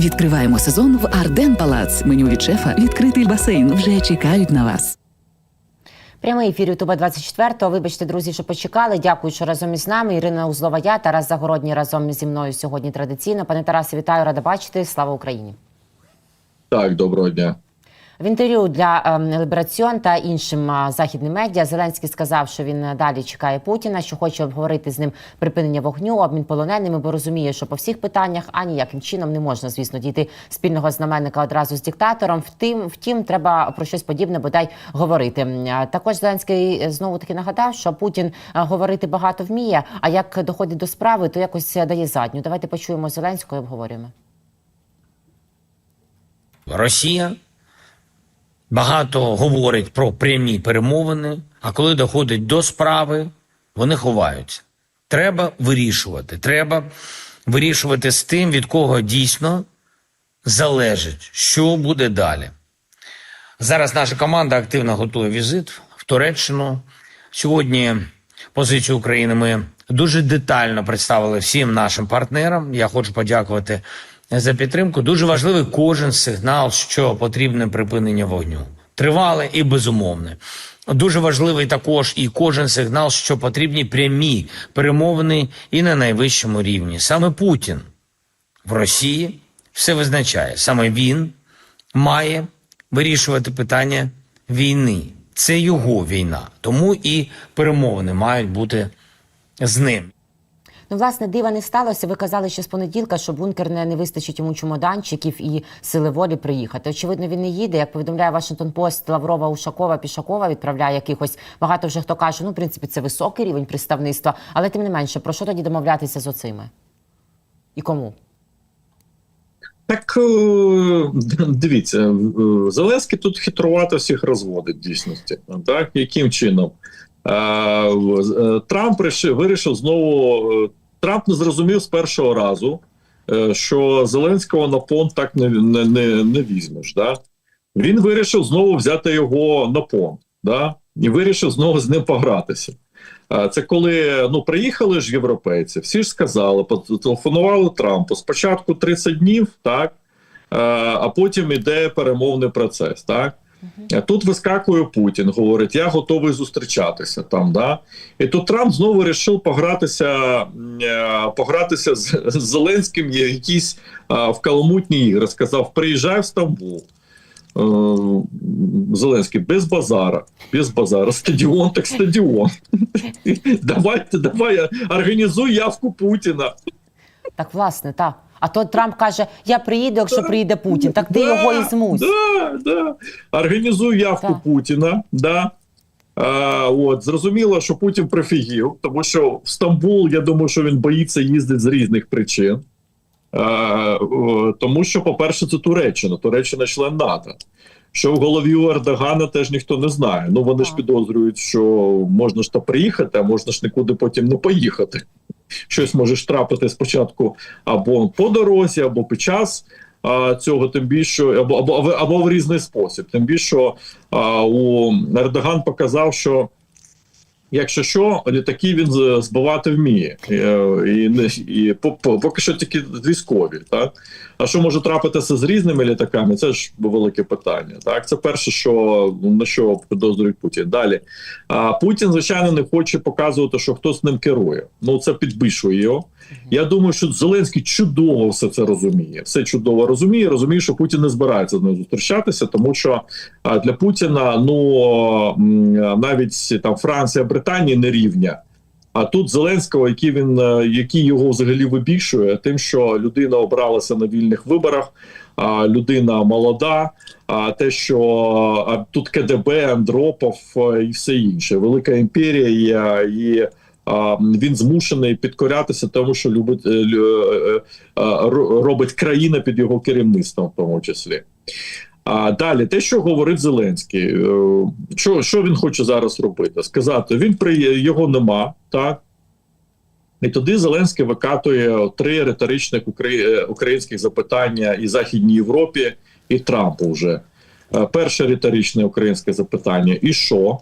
Відкриваємо сезон в Арден Палац. Меню від шефа, відкритий басейн вже чекають на вас. Прямий ефір Ютуба 24 Вибачте, друзі, що почекали. Дякую, що разом із нами. Ірина Узлова, я Тарас Загородній разом зі мною сьогодні традиційно. Пане Тарасе, вітаю, рада бачити. Слава Україні. Так, доброго дня. В інтерв'ю для ем, Лібераціон та іншим західним медіа Зеленський сказав, що він далі чекає Путіна, що хоче обговорити з ним припинення вогню, обмін полоненими, бо розуміє, що по всіх питаннях аніяким чином не можна, звісно, дійти спільного знаменника одразу з диктатором. Втім, втім, треба про щось подібне бодай говорити. Також Зеленський знову таки нагадав, що Путін говорити багато вміє. А як доходить до справи, то якось е, дає задню. Давайте почуємо Зеленського і обговорюємо. Росія багато говорить про прямі перемовини, а коли доходить до справи, вони ховаються. Треба вирішувати. Треба вирішувати з тим, від кого дійсно залежить, що буде далі. Зараз наша команда активно готує візит в Туреччину. Сьогодні позицію України ми дуже детально представили всім нашим партнерам. Я хочу подякувати за підтримку. Дуже важливий кожен сигнал, що потрібне припинення вогню. Тривале і безумовне. Дуже важливий також і кожен сигнал, що потрібні прямі перемовини і на найвищому рівні. Саме Путін в Росії все визначає. Саме він має вирішувати питання війни. Це його війна. Тому і перемовини мають бути з ним. Ну, власне, дива не сталося. Ви казали ще з понеділка, що бункер не, не вистачить йому чемоданчиків і сили волі приїхати. Очевидно, він не їде. Як повідомляє Вашингтон Пост, Лаврова, Ушакова, Пішакова відправляє якихось. Багато вже хто каже, ну, в принципі, це високий рівень представництва, але тим не менше, про що тоді домовлятися з оцими? І кому? Так е, дивіться, е, Зеленський тут хитрувато всіх розводить дійсності. Так, яким чином? Е, е, Трамп вирішив знову. е, Трамп не зрозумів з першого разу, що Зеленського на понт так не, не, не, не візьмеш. Да? Він вирішив знову взяти його на понт, да? і вирішив знову з ним погратися. Це коли ну приїхали ж європейці, всі ж сказали, телефонували Трампу. Спочатку 30 днів, так а потім іде перемовний процес. Так тут вискакує Путін, говорить: я готовий зустрічатися там. Да? І тут Трамп знову вирішив погратися, е, погратися з, з Зеленським якісь а, в каламутні ігри. Сказав: приїжджай в Стамбул. Е, Зеленський без базара, без базара, стадіон так стадіон. Давайте, давай, організуй явку Путіна. Так, власне, так. А то Трамп каже: я приїду, якщо приїде Путін. Так ти його і змусь. Да, да. Організуй явку Так. Путіна. Да. А, от, зрозуміло, що Путін прифігів, тому що в Стамбул, я думаю, що він боїться їздити з різних причин. А, тому що, по-перше, це Туреччина, Туреччина член НАТО. Що в голові у Ердогана теж ніхто не знає. Ну вони ж підозрюють, що можна ж то приїхати, а можна ж нікуди потім не поїхати. Щось можеш трапити спочатку або по дорозі, або під час цього, тим більше або, або, або, в різний спосіб. Тим більше а, у Ердоган показав, що якщо що, літаки він збивати вміє, і, е, і, і по- по- поки що тільки військові. Так? А що може трапитися з різними літаками? Це ж велике питання. Так, це перше, що на що підозрюють Путін. Далі а Путін, звичайно, не хоче показувати, що хтось ним керує. Ну це підбишує його. Я думаю, що Зеленський чудово все це розуміє. Все чудово розуміє. Розуміє, що Путін не збирається з ним зустрічатися, тому що для Путіна ну навіть там Франція, Британія не рівня. А тут Зеленського, який він е, який його взагалі вибільшує, тим, що людина обралася на вільних виборах, людина молода. А те, що тут КДБ, Андропов е, і все інше, велика імперія і він змушений підкорятися тому, що любить е, е, е, ро- робить країна під його керівництвом, в тому числі. А далі, те, що говорить Зеленський, що, що він хоче зараз робити? Сказати, він при його нема, так. І тоді Зеленський викатує три риторичних українських запитання і Західній Європі, і Трампу вже. Перше риторичне українське запитання: і що?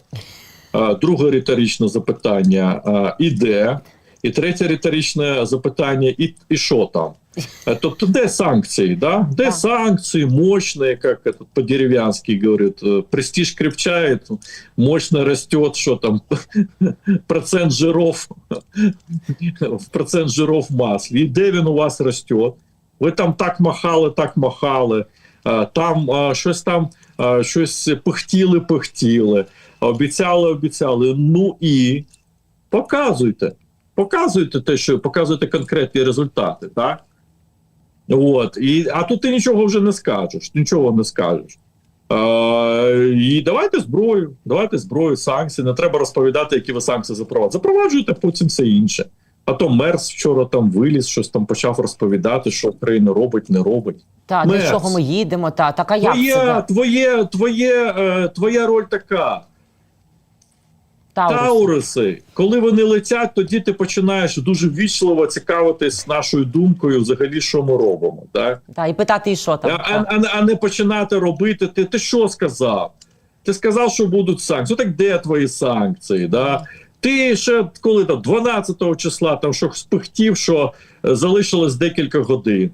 Е, Друге риторичне запитання: е, і де? І третє риторичне запитання: і, і що там? Е, Тобто, де санкції? Да? Де санкції мощные, як по-дерев'янськи говорять, е, престиж крепчает, мощно растет, що там процент жиров, процент жиров маслі. І де він у вас росте? Ви там так махали, так махали. Е, Там е, щось там, е, щось пихтіли, пихтіли, обіцяли, обіцяли. Ну і показуйте. Показуйте те, що показуйте конкретні результати, так? От. І, а тут ти нічого вже не скажеш, нічого не скажеш. Е, і давайте зброю, давайте зброю, санкції. Не треба розповідати, які ви санкції запроваджуєте. Запроваджуйте потім все інше. А то Мерс вчора там виліз, щось там почав розповідати, що Україна робить, не робить. Та, до чого ми їдемо, та, так а як Твоє, це? да? твоє, твоє, е, твоя роль така. Таурус. Тауруси, коли вони летять, тоді ти починаєш дуже ввічливо цікавитись нашою думкою, взагалі, що ми робимо. Так? Та, і питати, і що там. А, та. а, а не починати робити. Ти, ти що сказав? Ти сказав, що будуть санкції. Так де твої санкції? Да? Ти ще коли там 12 числа там що спихтів, що е, залишилось декілька годин.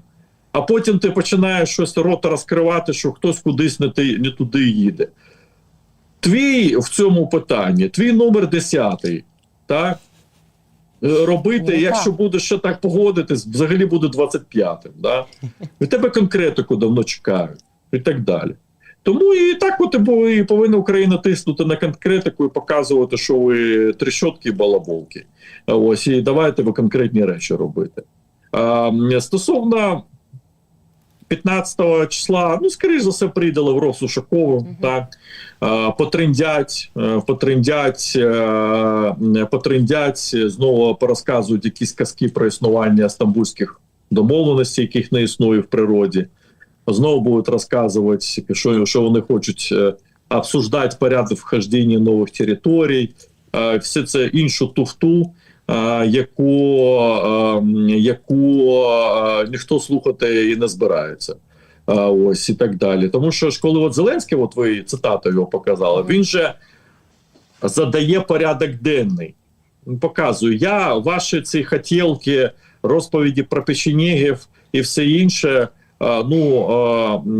А потім ти починаєш щось рота розкривати, що хтось кудись не, ти, не туди їде. Твій в цьому питанні, твій номер 10, так? Е, Робити, Ну, якщо так. будеш ще так погодитись, взагалі буде 25-м. Да? Від тебе конкретику давно чекають і так далі. Тому і так от і повинна Україна тиснути на конкретику і показувати, що ви трещотки і балаболки. Ось і давайте ви конкретні речі робити. А, стосовно 15 числа, ну, скоріш за все, прийде Лавров з Ушаковим, так, потриндять, е, потриндять, е, потриндять, знову порозказують якісь казки про існування стамбульських домовленостей, яких не існує в природі. Знову будуть розказувати, що, що вони хочуть е, обсуждати порядок вхождення нових територій, е, все це іншу туфту, е, яку, е, яку е, ніхто слухати і не збирається. Е, Ось і так далі. Тому що ж, коли от Зеленський, от ви цитату його показали, він же задає порядок денний. Він показує, я ваші ці хотілки, розповіді про печенєгів і все інше. е, Ну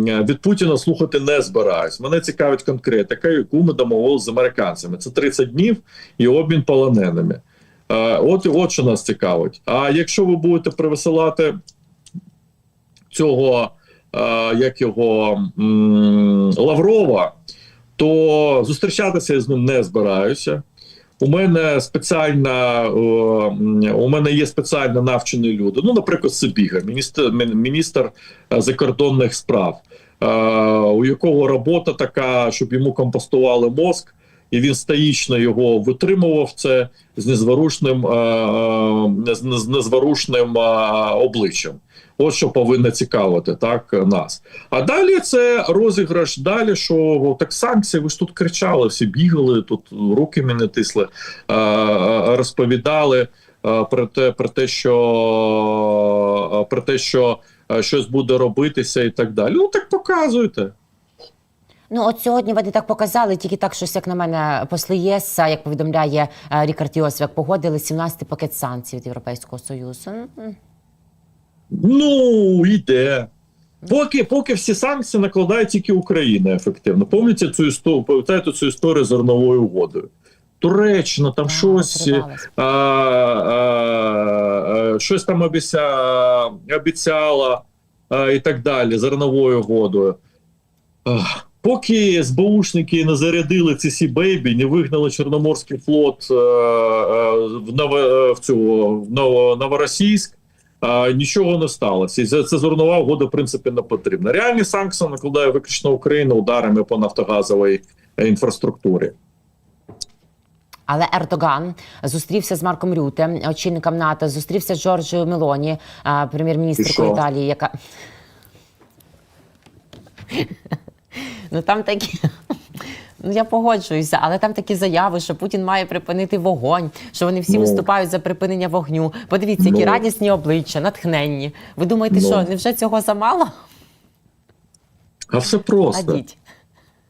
е, від Путіна слухати не збираюсь. Мене цікавить конкретика, яку ми домовилися з американцями. Це 30 днів і обмін полоненими. Е, От, от що нас цікавить. А якщо ви будете привисилати цього, е, як його Лаврова, то зустрічатися з ним не збираюся. У мене спеціальна у мене є спеціально навчені люди. Ну, наприклад, Сибіга, міністр, міністр е, закордонних справ, е, у якого робота така, щоб йому компостували мозк, і він стоїчно його витримував це з незворушним, е, е, з, незворушним е, обличчям. От що повинно цікавити так нас. А далі це розіграш. Далі що так санкції, ви ж тут кричали, всі бігали, тут руки мене тисли, розповідали про те, про те, що про те, що щось буде робитися, і так далі. Ну так показуйте. Ну, от сьогодні вони так показали, тільки так, щось, як на мене, посли ЄС, як повідомляє е, Рікард Йосвяк, погодили 17-й пакет санкцій від Європейського Союзу. Ну, йде. Поки, поки всі санкції накладає тільки Україна ефективно. Пам'ятаєте цю історію, пам'ятаєте цю історію з зерновою угодою? Туреччина там а, щось, а, а, а, щось там обіця, обіцяла а, і так далі, зерновою угодою. Ах, Поки СБУшники не зарядили ці сі бейбі, не вигнали Чорноморський флот е, е, в, Ново, е, в, цю, в Ново, Новоросійськ, е, нічого не сталося. І це, це зернова угода, в принципі, не потрібна. Реальні санкції накладає виключно Україна ударами по нафтогазовій інфраструктурі. Але Ердоган зустрівся з Марком Рюте, очільником НАТО, зустрівся з Джорджією Мелоні, прем'єр-міністркою? Італії, яка. Ну там такі. Ну, я погоджуюся, але там такі заяви, що Путін має припинити вогонь, що вони всі Ну. виступають за припинення вогню. Подивіться, які Ну. радісні обличчя, натхненні. Ви думаєте, Ну. що невже цього замало? А все просто. Адіть.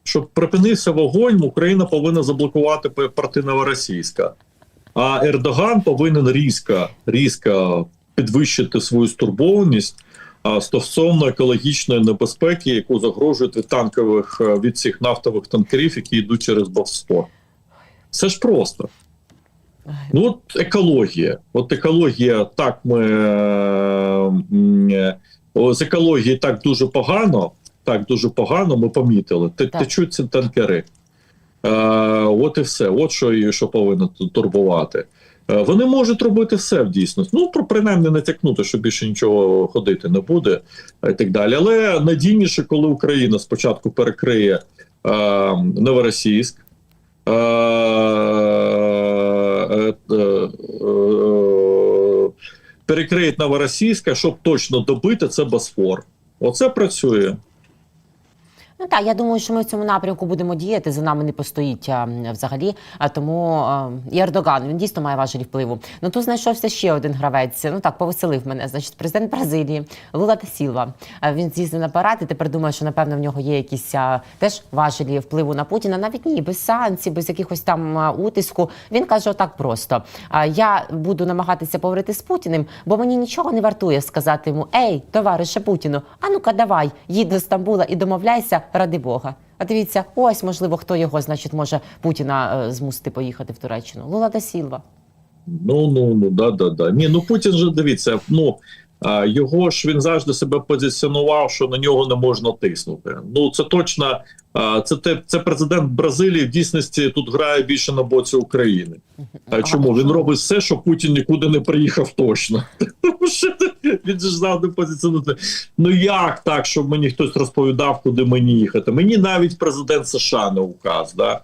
Щоб припинився вогонь, Україна повинна заблокувати порти Новоросійська. А Ердоган повинен різко, різко підвищити свою стурбованість стосовно екологічної небезпеки, яку загрожують від танкових е, від цих нафтових танкерів, які йдуть через Босфор. Це ж просто. Ну, от екологія. От екологія, так ми е, е, з екології так дуже погано. Так дуже погано. Ми помітили. Течуть ці танкери. Е, от і все. От що що повинно турбувати. Е, Вони можуть робити все в дійсності. Ну, про принаймні натякнути, що більше нічого ходити не буде, е, і так далі. Але надійніше, коли Україна спочатку перекриє е, Новоросійськ, е, е, е, е, перекриє Новоросійська, щоб точно добити це Босфор. Оце працює. Ну так, я думаю, що ми в цьому напрямку будемо діяти. За нами не постоїть а, взагалі. А тому а, і Ердоган він дійсно має важелі впливу. Ну тут знайшовся ще один гравець. Ну так повеселив мене. Значить, президент Бразилії Лула та Сілва. А, Він з'їздив на парад і тепер думає, що напевно в нього є якісь а, теж важелі впливу на Путіна. Навіть ні, без санкцій, без якихось там а, утиску. Він каже отак просто: а, я буду намагатися поговорити з Путіним, бо мені нічого не вартує сказати йому: Ей, товарише Путіну, а ну-ка давай, їдь до Стамбула і домовляйся ради Бога. А дивіться, ось можливо, хто його, значить, може Путіна е, змусити поїхати в Туреччину. Лула да Сілва. Ну ну ну да, да, да. Ні, ну Путін же дивіться, ну його ж він завжди себе позиціонував, що на нього не можна тиснути. Ну це точно. Це те, це президент Бразилії в дійсності тут грає більше на боці України. А чому він робить все, що Путін нікуди не приїхав точно? Тому що він ж завжди позиціонує. Ну як так, щоб мені хтось розповідав, куди мені їхати? Мені навіть президент США не указ. Да?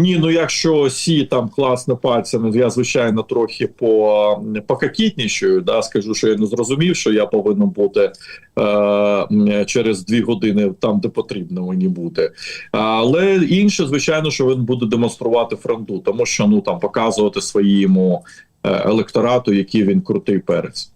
Ні, ну якщо сі там класне пальцем, ну, я звичайно трохи по покакітнічую, да, скажу, що я не зрозумів, що я повинен бути е, через дві години там, де потрібно мені бути. Але інше, звичайно, що він буде демонструвати фронту, тому що ну там показувати своєму е, електорату, який він крутий перець.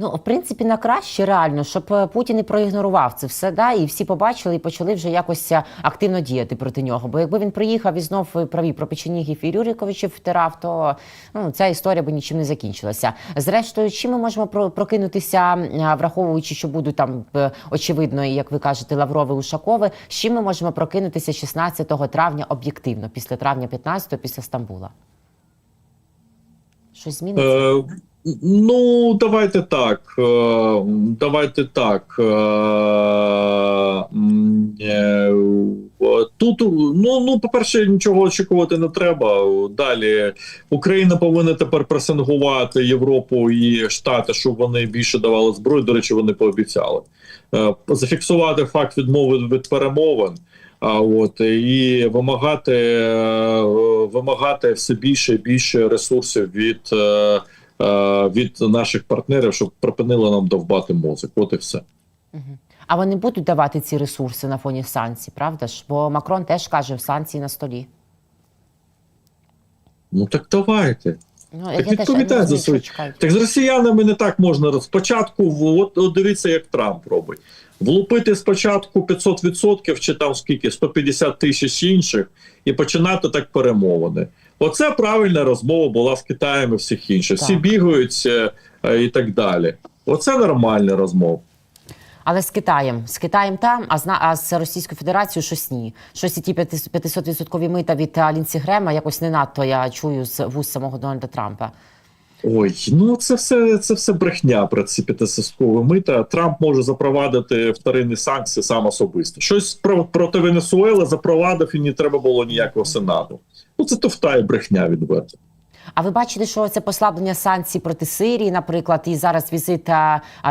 Ну, в принципі, на краще реально, щоб е, Путін не проігнорував це все, да, і всі побачили і почали вже якось е, активно діяти проти нього. Бо якби він приїхав і знов е, праві про Печенігів і Рюриковичів втирав, то ну, ця історія би нічим не закінчилася. Зрештою, чим ми можемо прокинутися, враховуючи, що будуть там очевидно, і, як ви кажете, Лаврови Ушакови, з чим ми можемо прокинутися 16 травня об'єктивно, після травня 15 після Стамбула? Щось зміниться? Ну, давайте так. Е, давайте так. Е, е, тут, ну, ну, по-перше, нічого очікувати не треба. Далі Україна повинна тепер пресингувати Європу і Штати, щоб вони більше давали зброю. До речі, вони пообіцяли. Зафіксувати факт відмови від перемовин. А от і вимагати, вимагати все більше і більше ресурсів від, від наших партнерів, щоб припинили нам довбати мозок. От і все. А вони будуть давати ці ресурси на фоні санкцій, правда ж? Бо Макрон теж каже, в санкції на столі. Ну так давайте. Ну, Так я за свої. Так з росіянами не так можна спочатку. От, от дивіться, як Трамп робить. Влупити спочатку 500% чи там скільки 150 тисяч інших, і починати так перемовини. Оце правильна розмова була з Китаєм і всіх інших. Всі бігають е, е, і так далі. Оце нормальна розмова. Але з Китаєм, з Китаєм там, а з, а з Російською Федерацією щось ні. Щось і ті 500% мита від Алінці Грема якось не надто я чую з вуз самого Дональда Трампа. Ой, ну це все це все брехня про ці п'ятисоскові мита. Трамп може запровадити вторинні санкції сам особисто. Щось про проти Венесуели запровадив і не треба було ніякого сенату. Ну це туфта і брехня відверто. А ви бачите, що це послаблення санкцій проти Сирії, наприклад, і зараз візит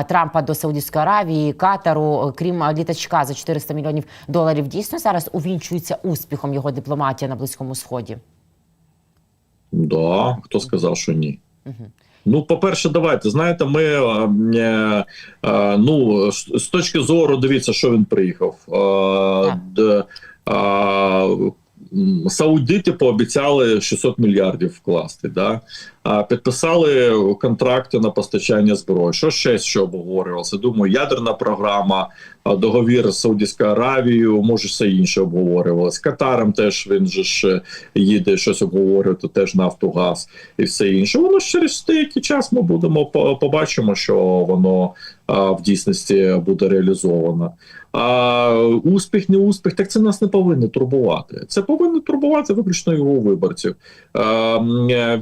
Трампа до Саудівської Аравії, Катару, крім літачка за 400 мільйонів доларів, дійсно зараз увінчується успіхом його дипломатія на Близькому Сході. Да, хто сказав, що ні? Ну, по-перше, давайте знаєте, ми е, е, е, ну з з точки зору, дивіться, що він приїхав. Е, е, е, Саудити пообіцяли 600 мільярдів вкласти. Да? підписали контракти на постачання зброї. Що ще що обговорювалося? Думаю, ядерна програма, договір з Саудівською Аравією, може все інше обговорювалося. Катаром теж він же ж е, їде щось обговорювати, теж Нафтогаз і все інше. Воно через деякий час ми будемо побачимо, що воно в дійсності буде реалізовано. А успіх, не успіх, так це нас не повинно турбувати. Це повинно турбувати виключно його виборців. А,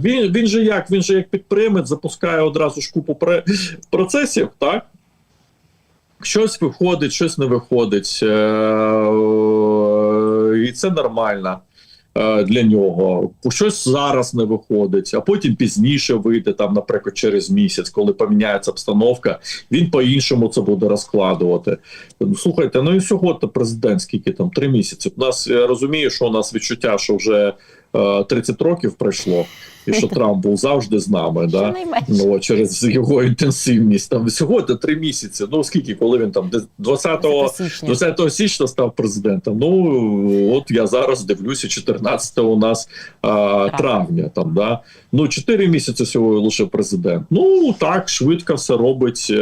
він, він же як він же як підприємець запускає одразу ж купу процесів, так? Щось виходить, щось не виходить. Е, і це нормально для нього. Щось зараз не виходить, а потім пізніше вийде, там, наприклад, через місяць, коли поміняється обстановка, він по-іншому це буде розкладувати. Ну, Слухайте, ну і сьогодні президент, скільки там три місяці. У нас я розумію, що у нас відчуття, що вже е, 30 років пройшло, і що Трамп був завжди з нами. Да? Ну, через його інтенсивність. Там сьогодні три місяці. Ну скільки, коли він там десь 20 січня. 20 січня став президентом. Ну от я зараз дивлюся, 14 у нас а, травня. Там да ну 4 місяці всього лише президент. Ну так швидко все робить.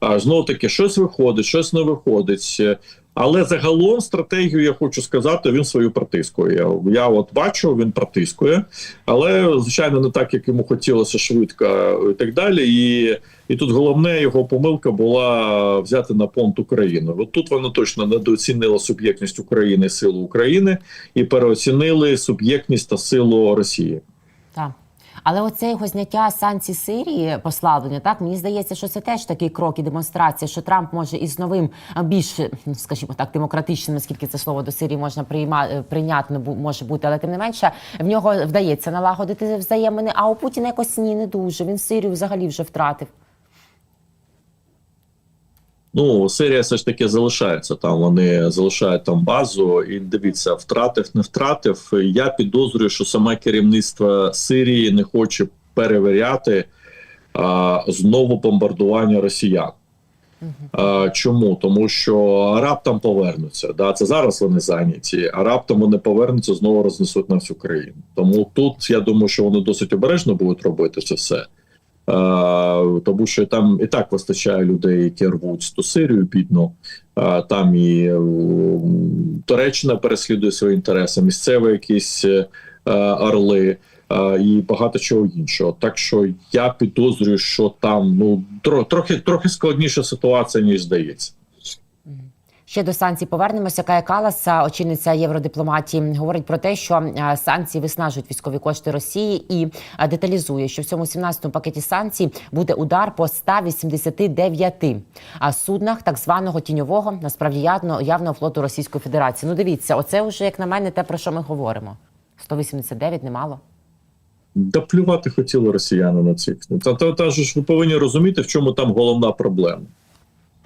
А знову таки, щось виходить, щось не виходить. Але загалом стратегію я хочу сказати, він свою протискує. Я, от бачу, він протискує, але звичайно не так, як йому хотілося швидко і так далі. І, і тут головне його помилка була взяти на понт Україну. От тут вони точно недооцінили суб'єктність України, силу України і переоцінили суб'єктність та силу Росії. Але оце його зняття санкцій Сирії, послаблення, так мені здається, що це теж такий крок і демонстрація, що Трамп може із новим а, більш, ну, скажімо так, демократичним, наскільки це слово до Сирії можна приймати е, прийнятно може бути, але тим не менше в нього вдається налагодити взаємини. А у Путіна якось ні, не дуже. Він Сирію взагалі вже втратив. Ну, Сирія все ж таки залишається там. Вони залишають там базу. І дивіться, втратив, не втратив. Я підозрюю, що саме керівництво Сирії не хоче перевіряти а, знову бомбардування росіян. А, чому? Тому що раптом повернуться. Да? Це зараз вони зайняті, а раптом вони повернуться, знову рознесуть на всю країну. Тому тут я думаю, що вони досить обережно будуть робити це все. Е, тому що там і так вистачає людей, які рвуть ту Сирію бідну. Е, там і е, Туреччина переслідує свої інтереси, місцеві якісь орли і багато чого іншого. Так що я підозрюю, що там ну трохи трохи складніша ситуація, ніж здається. Ще до санкцій повернемося. Кая Калас, очільниця євродипломатії, говорить про те, що е, санкції виснажують військові кошти Росії і е, деталізує, що в цьому 17-му пакеті санкцій буде удар по 189 а суднах так званого тіньового, насправді явного флоту Російської Федерації. Ну дивіться, оце вже як на мене те про що ми говоримо. 189 немало. Да плювати хотіли росіяни на цих. Та, та, та ж ви повинні розуміти, в чому там головна проблема.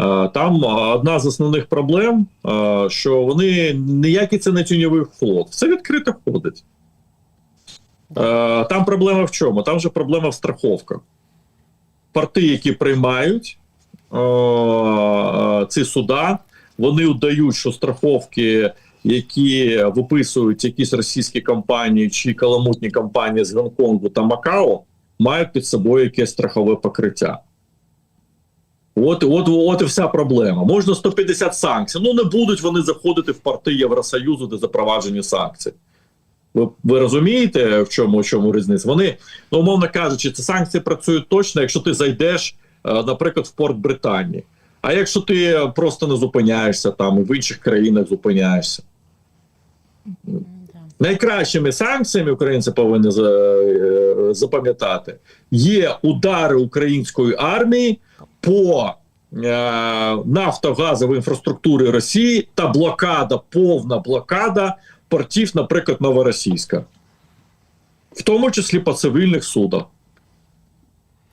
Е, Там одна з основних проблем, е, що вони ніякий це не тіньовий флот, все відкрито ходить. Е, Там проблема в чому? Там же проблема в страховках. Порти, які приймають е, е, ці суда, вони удають, що страховки, які виписують якісь російські компанії чи каламутні компанії з Гонконгу та Макао, мають під собою якесь страхове покриття. От, от, от і вся проблема. Можна 150 санкцій. Ну не будуть вони заходити в порти Євросоюзу, де запроваджені санкції. Ви, ви розумієте, в чому, в чому різниця? Вони, ну, умовно кажучи, ці санкції працюють точно, якщо ти зайдеш, е, наприклад, в порт Британії. А якщо ти просто не зупиняєшся там і в інших країнах зупиняєшся. Найкращими санкціями українці повинні е, запам'ятати є удари української армії по е, нафтогазовій інфраструктурі Росії та блокада, повна блокада портів, наприклад, Новоросійська, в тому числі по цивільних судах.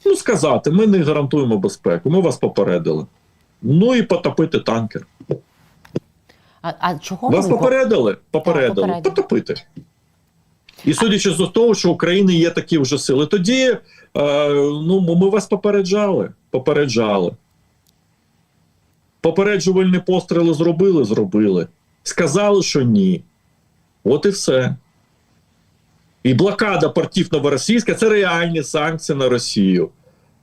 Ну, сказати, ми не гарантуємо безпеку, ми вас попередили. Ну і потопити танкер. А, а чого Вас вони- попередили? Попередили. попередили. Потопити. І судячи з того, що в Україні є такі вже сили, тоді е, ну, ми вас попереджали. Попереджали. Попереджувальні постріли зробили, зробили. Сказали, що ні. От і все. І блокада портів новоросійська це реальні санкції на Росію,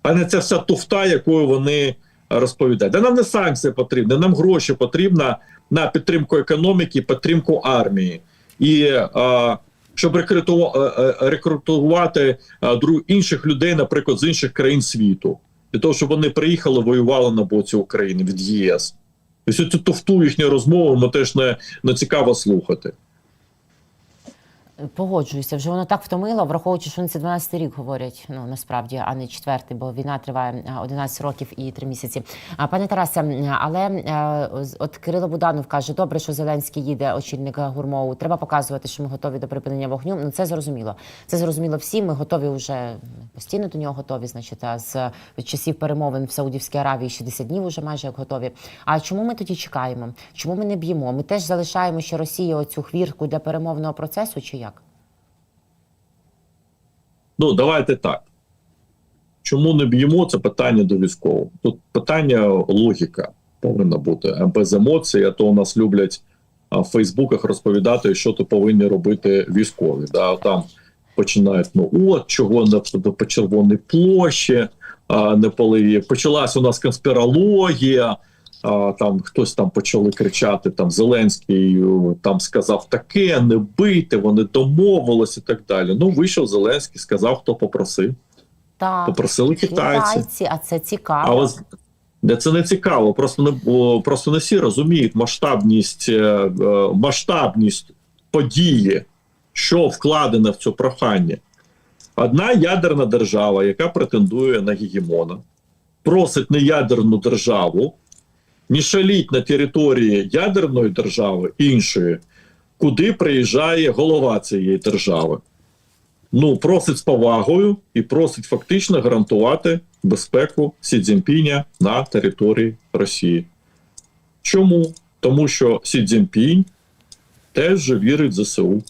а не ця вся туфта, якою вони розповідають. Да нам не санкції потрібні, нам гроші потрібно на підтримку економіки, підтримку армії. І е, щоб е, е, рекрутувати інших людей, наприклад, з інших країн світу, для того, щоб вони приїхали, воювали на боці України від ЄС. Тобто цю туфту їхню розмову ми теж не, не цікаво слухати. Погоджуюся, вже воно так втомило, враховуючи, що вони це 12 рік говорять. Ну насправді, а не четвертий, бо війна триває а, 11 років і 3 місяці. А пане Тарасе, але е, от Кирило Буданов каже: добре, що Зеленський їде, очільник гурмову. Треба показувати, що ми готові до припинення вогню. Ну це зрозуміло. Це зрозуміло всі. Ми готові вже постійно до нього готові. Значить, з часів перемовин в Саудівській Аравії 60 днів уже майже як готові. А чому ми тоді чекаємо? Чому ми не б'ємо? Ми теж залишаємо ще Росії оцю хвіртку для перемовного процесу, чи як? Ну, давайте так. Чому не б'ємо? Це питання до військового. Тут питання логіка повинна бути. Без емоцій, а то у нас люблять в Фейсбуках розповідати, що то повинні робити військові. Да? Там починають: ну от чого не по- червоній площі, а, не поли. Почалась у нас конспірологія. А, там хтось там почали кричати: там Зеленський там сказав таке, не бийте, вони домовились і так далі. Ну, вийшов Зеленський, сказав, хто попросив. Так, Попросили китайці. китайці, а це цікаво. де це не цікаво. Просто не просто не всі розуміють масштабність, е, е, масштабність події, що вкладено в це прохання. Одна ядерна держава, яка претендує на гегемона, просить не ядерну державу, не шаліть на території ядерної держави іншої, куди приїжджає голова цієї держави. Ну, просить з повагою і просить фактично гарантувати безпеку Сі Цзіньпіня на території Росії. Чому? Тому що Сі Цзіньпінь теж же вірить в ЗСУ.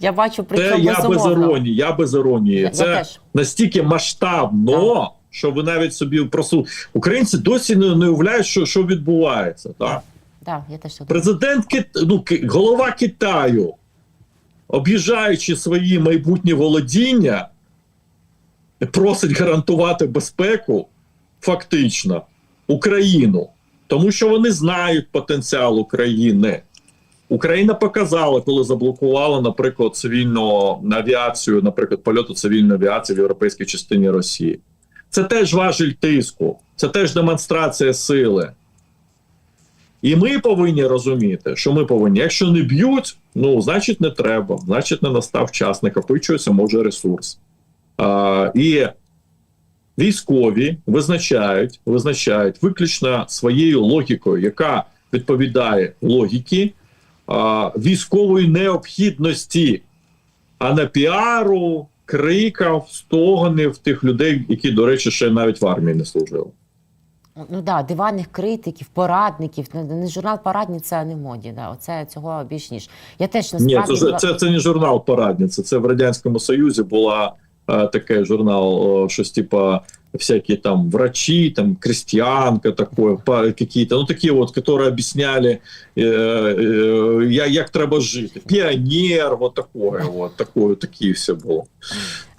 Я бачу при Це я без іронії, я без іронії. Я Це настільки масштабно, що ви навіть собі просто українці досі не, не уявляють, що, що відбувається. Так? Так, я теж. Президент Кит... ну, голова Китаю, об'їжджаючи свої майбутні володіння, просить гарантувати безпеку фактично Україну, тому що вони знають потенціал України. Україна показала, коли заблокувала, наприклад, цивільну авіацію, наприклад, польоту цивільної авіації в європейській частині Росії. Це теж важіль тиску, це теж демонстрація сили. І ми повинні розуміти, що ми повинні, якщо не б'ють, ну значить не треба, значить не настав час, накопичується може ресурс. А, і військові визначають, визначають виключно своєю логікою, яка відповідає логіки а, військової необхідності, а не піару, криків, стогонів тих людей, які, до речі, ще навіть в армії не служили. Ну да, диванних критиків, порадників. Не, не журнал порадниця не в моді. Да. Оце цього більш ніж. Я теж Ні, насправді це, це, це не журнал порадниця. Це в Радянському Союзі була е, такий журнал, о, щось типа всякие там врачи, там крестьянка такое, какие-то, ну такі от, которые объясняли, е, е, я- як треба жити. Піонер, вот такое, вот такое, такі все було.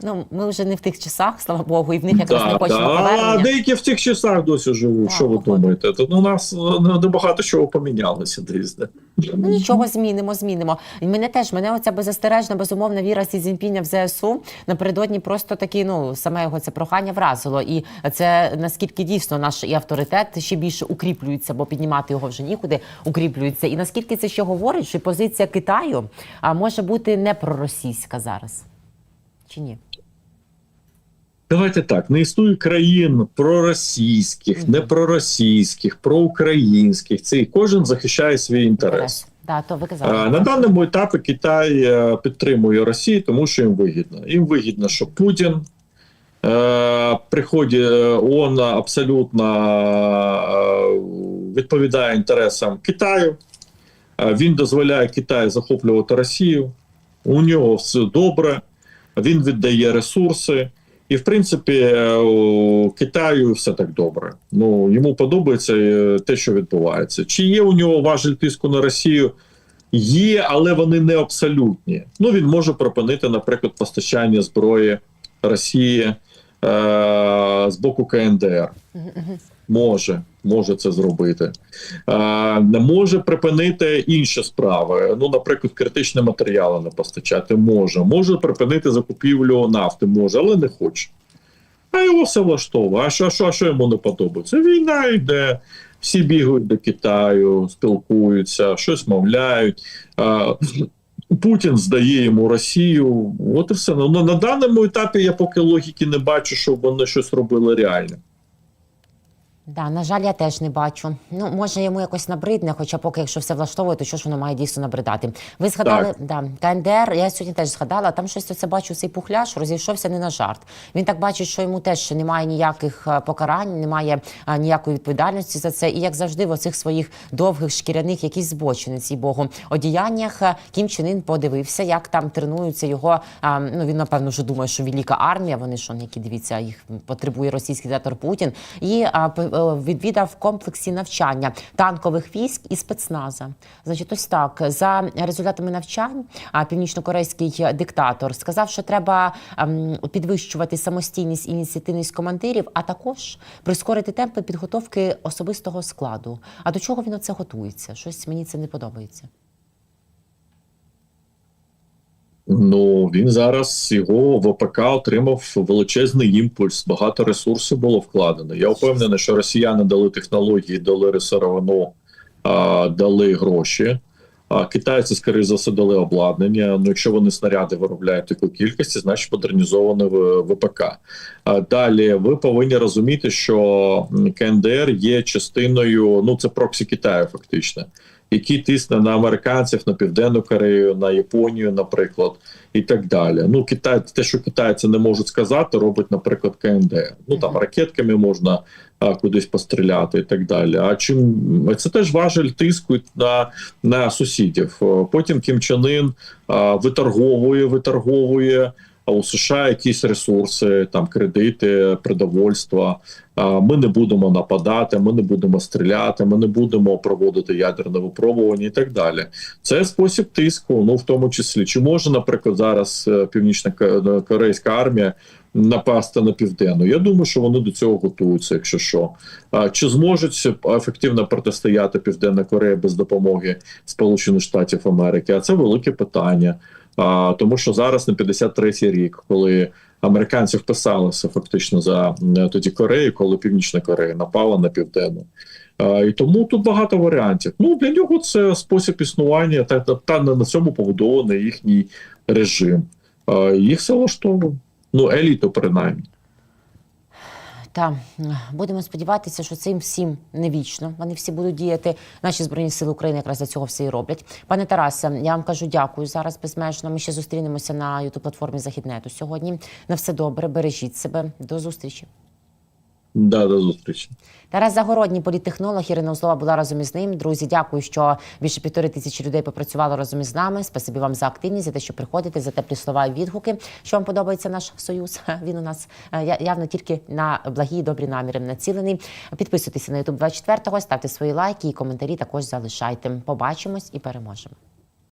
Ну, ми вже не в тих часах, слава Богу, і в них якраз не хочемо да. А деякі в тих часах досі живуть. Так, Що ви походу. думаєте? Тут у нас е, небагато чого помінялося десь. де. Ну нічого змінимо, змінимо. І мене теж мене оця беззастережна, безумовна віра Сі Цзіньпіня в ЗСУ напередодні просто такі, ну саме його це прохання вразило. І це наскільки дійсно наш і авторитет ще більше укріплюється, бо піднімати його вже нікуди укріплюється. І наскільки це ще говорить, що позиція Китаю а, може бути не проросійська зараз. Чи ні? Давайте так: не існує країн проросійських, Мгм. не проросійських, проукраїнських. Це кожен захищає свій інтерес. Да, то ви казали. На даному етапі Китай е, підтримує Росію, тому що їм вигідно. Їм вигідно, що Путін е, приходить, е, он абсолютно е, відповідає інтересам Китаю. Він дозволяє Китаю захоплювати Росію. У нього все добре, він віддає ресурси. І, в принципі, е, у Китаю все так добре. Ну йому подобається е, те, що відбувається. Чи є у нього важель тиску на Росію? Є, але вони не абсолютні. Ну він може припинити, наприклад, постачання зброї Росії е- з боку КНДР. Може, може це зробити. Е, може припинити інші справи. Ну, наприклад, критичні матеріали не постачати може. Може припинити закупівлю нафти, може, але не хоче. А його все влаштовує. А що, що, що йому не подобається? Війна йде, всі бігають до Китаю, спілкуються, щось мовляють. А, Путін здає йому Росію. От і все. Ну, на, даному етапі я поки логіки не бачу, щоб вони щось робили реально. Да, на жаль, я теж не бачу. Ну, може, йому якось набридне, хоча поки якщо все влаштовує, то що ж воно має дійсно набридати. Ви згадали да, КНДР, я сьогодні теж згадала, там щось оце бачу, цей пухляш розійшовся не на жарт. Він так бачить, що йому теж немає ніяких е, покарань, немає а, ніякої відповідальності за це. І як завжди, в оцих своїх довгих шкіряних якісь збочинець і богу одіяннях е, Кім Чен Ін подивився, як там тренуються його. А, ну він напевно вже думає, що велика армія. Вони що які дивіться, їх потребує російський диктатор Путін. І а, е, відвідав комплексі навчання танкових військ і спецназа. Значить, ось так за результатами навчань. А північнокорейський диктатор сказав, що треба ем, підвищувати самостійність ініціативність командирів, а також прискорити темпи підготовки особистого складу. А до чого він оце готується? Щось мені це не подобається. Ну він зараз його ВПК отримав величезний імпульс. Багато ресурсів було вкладено. Я впевнений, що росіяни дали технології, дали а, дали гроші. А китайці, скоріше за все, дали обладнання. Ну, якщо вони снаряди виробляють таку кількості, значить модернізоване в- ВПК. А далі ви повинні розуміти, що КНДР є частиною, ну це проксі Китаю, фактично, який тисне на американців, на південну Корею, на Японію, наприклад, і так далі. Ну, Китай, те, що китайці не можуть сказати, робить, наприклад, КНДР. Ну там ракетками можна а, кудись постріляти і так далі. А чим це теж важель тиску на, на сусідів. Потім Кім Чен Ін а, виторговує, виторговує. У США якісь ресурси, там кредити, продовольства. Ми не будемо нападати, ми не будемо стріляти, ми не будемо проводити ядерне випробування і так далі. Це спосіб тиску, ну в тому числі. Чи може, наприклад, зараз е, північна корейська армія напасти на південну? Я думаю, що вони до цього готуються, якщо що. Чи зможуть ефективно протистояти Південна Корея без допомоги Сполучених Штатів Америки? А це велике питання. А, тому що зараз на 53-й рік, коли американці вписалися фактично за тоді Корею, коли Північна Корея напала на південну. А, і тому тут багато варіантів. Ну для нього це спосіб існування, та, та, на цьому побудований їхній режим. А, їх все влаштовує. Ну, еліту, принаймні. Та будемо сподіватися, що цим всім не вічно. Вони всі будуть діяти. Наші збройні сили України якраз для цього все і роблять. Пане Тарасе, я вам кажу дякую зараз безмежно. Ми ще зустрінемося на ютуб платформі Західнету сьогодні. На все добре, бережіть себе. До зустрічі. Да, до зустрічі. Тарас Загородній, політтехнолог, Ірина Узлова була разом із ним. Друзі, дякую, що більше півтори тисячі людей попрацювало разом із нами. Спасибі вам за активність, за те, що приходите, за теплі слова і відгуки. Що вам подобається наш союз? Він у нас е, явно тільки на благі і добрі наміри націлений. Підписуйтеся на YouTube 24 ставте свої лайки і коментарі також залишайте. Побачимось і переможемо.